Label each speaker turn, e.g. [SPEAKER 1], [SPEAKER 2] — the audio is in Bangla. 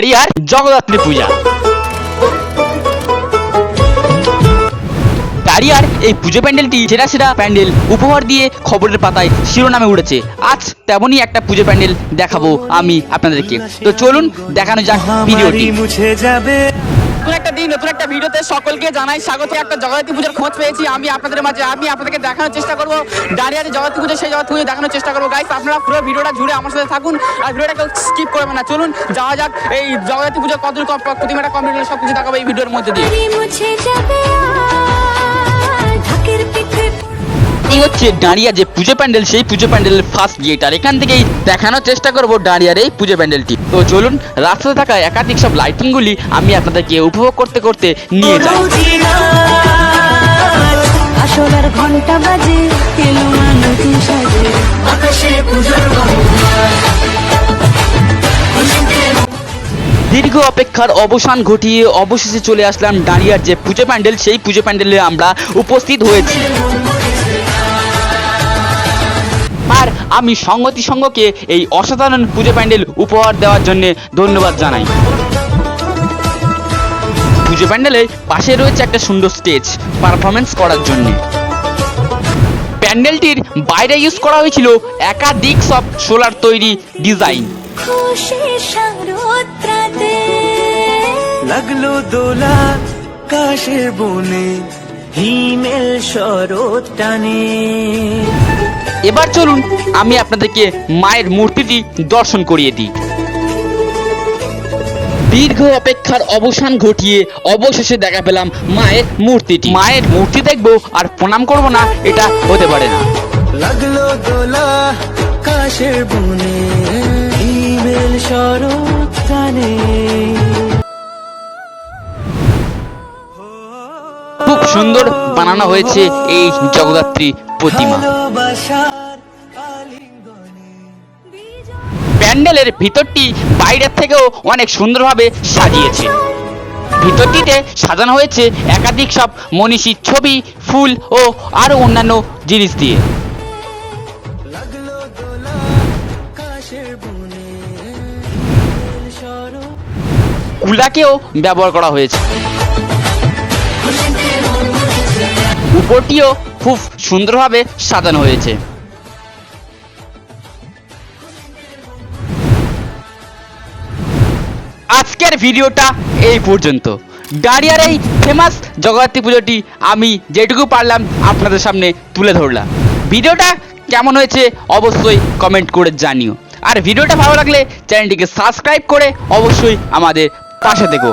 [SPEAKER 1] দাঁড়িয়ার জগদ্ধাত্রী পূজা। দাঁড়িয়ার এই পুজো প্যান্ডেলটি সেরা সেরা প্যান্ডেল উপহার দিয়ে খবরের পাতায় শিরোনামে উঠেছে। আজ তেমনই একটা পুজো প্যান্ডেল দেখাবো আমি আপনাদেরকে। তো চলুন দেখানো যাক ভিডিওটি।
[SPEAKER 2] মুছে যাবে।
[SPEAKER 3] একটা দিন, নতুন একটা ভিডিওতে সকলকে জানাই স্বাগত। একটা জগতী পুজোর খোঁজ পেয়েছি। আমি আপনাদের মাঝে, আমি আপনাদেরকে দেখানোর চেষ্টা করব। দাঁড়িয়ে আছে জগতী পুজো, সেই জগৎ পুজো দেখানোর চেষ্টা করব। গাইস আপনারা পুরো ভিডিওটা জুড়ে আমার সাথে থাকুন আর ভিডিওটা কেউ স্কিপ করবেন না। চলুন, যাওয়া যাক। এই জগদ্ধাত্রী পুজো কত প্রতিমাটা কমপ্লিট সব কিছু দেখাবো এই ভিডিওর মধ্যে দিয়ে।
[SPEAKER 1] হচ্ছে দাঁড়িয়া যে পুজো প্যান্ডেল সেই পুজো প্যান্ডেলের ফার্স্ট গেট আর এখান থেকেই দেখানোর চেষ্টা করব ডাঁড়িয়ার এই পুজো প্যান্ডেলটি। তো চলুন রাস্তাতে থাকা একাধিক সব লাইটিংগুলি আমি আপনাদেরকে উপভোগ করতে করতে নিয়ে যাই।
[SPEAKER 4] আসলার ঘণ্টা বাজে এলো নতুন সাজে। আকাশে পুজোর
[SPEAKER 1] দীর্ঘ অপেক্ষার অবসান ঘটিয়ে অবশেষে চলে আসলাম ডাঁড়িয়ার যে পুজো প্যান্ডেল সেই পুজো প্যান্ডেলে আমরা উপস্থিত হয়েছি। আমি সঙ্গতি সঙ্গকে এই অসাধারণ পুজো প্যান্ডেল উপহার দেওয়ার জন্য ধন্যবাদ জানাই। পুজো প্যান্ডেলের পাশে রয়েছে একটা সুন্দর স্টেজ পারফরমেন্স করার জন্য। প্যান্ডেলটির বাইরে ইউজ করা হয়েছিল একাধিক সব সোলার তৈরি ডিজাইন
[SPEAKER 2] লাগল দোলা কাশের বনে হিমেল শরৎ টানে।
[SPEAKER 1] এবার চলুন আমি আপনাদেরকে মায়ের মূর্তিটি দর্শন করিয়ে দিই। দীর্ঘ অপেক্ষার অবসান ঘটিয়ে অবশেষে দেখা পেলাম মায়ের মূর্তিটি। মায়ের মূর্তি দেখব আর প্রণাম করব না এটা হতে পারে না।
[SPEAKER 2] লাগল দোলা কাশের বনে শরৎ টানে
[SPEAKER 1] খুব সুন্দর বানানো হয়েছে এই জগদ্ধাত্রী প্রতিমা। প্যান্ডেলের ভিতরটি বাইরের থেকেও অনেক সুন্দরভাবে সাজিয়েছে। ভিতরটিতে সাজানো হয়েছে একাধিক সব মনীষীর ছবি, ফুল ও আরও অন্যান্য জিনিস দিয়ে। কুলাকেও ব্যবহার করা হয়েছে। উপরটিও খুব সুন্দরভাবে সাজানো হয়েছে। আজকের ভিডিওটা এই পর্যন্ত। ডারিয়ার এই ফেমাস জগদ্ধাত্রী পুজোটি আমি যেটুকু পারলাম আপনাদের সামনে তুলে ধরলাম। ভিডিওটা কেমন হয়েছে অবশ্যই কমেন্ট করে জানিও। আর ভিডিওটা ভালো লাগলে চ্যানেলটিকে সাবস্ক্রাইব করে অবশ্যই আমাদের পাশে দেখো